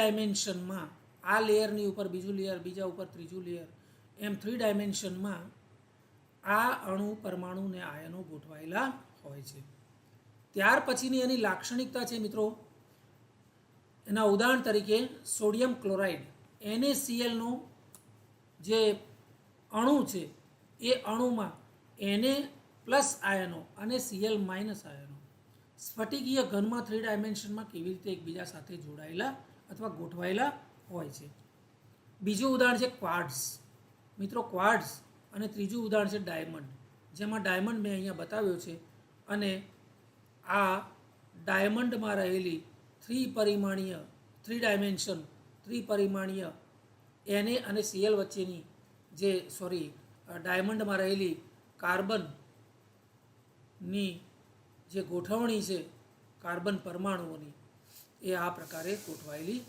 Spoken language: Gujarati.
ડાયમેન્શનમાં આ લેયરની ઉપર બીજું લેયર બીજા ઉપર ત્રીજું લેયર એમ થ્રી ડાયમેન્શનમાં આ અણુ પરમાણુ ને આયનો ગોઠવાયેલા હોય છે. ત્યાર પછીની એની લાક્ષણિકતા છે મિત્રો. એના ઉદાહરણ તરીકે સોડિયમ ક્લોરાઇડ એનએસીએલનો જે અણુ છે, એ અણુમાં એને પ્લસ આયનો અને સીએલ માઇનસ આયનો સ્ફટિકીય ઘનમાં થ્રી ડાયમેન્શનમાં કેવી રીતે એકબીજા સાથે જોડાયેલા અથવા ગોઠવાયેલા હોય છે. બીજું ઉદાહરણ છે ક્વાર્ટ્સ મિત્રો ક્વાર્ટ્સ અને ત્રીજું ઉદાહરણ છે ડાયમંડ. જેમાં ડાયમંડ મેં અહીંયા બતાવ્યો છે અને આ ડાયમંડમાં રહેલી થ્રી પરિમાણીય થ્રી ડાયમેન્શન થ્રી પરિમાણીય એને અને સીએલ વચ્ચેની જે સોરી ડાયમંડમાં રહેલી કાર્બનની જે ગોઠવણી છે કાર્બન પરમાણુઓની, એ આ પ્રકારે ગોઠવાયેલી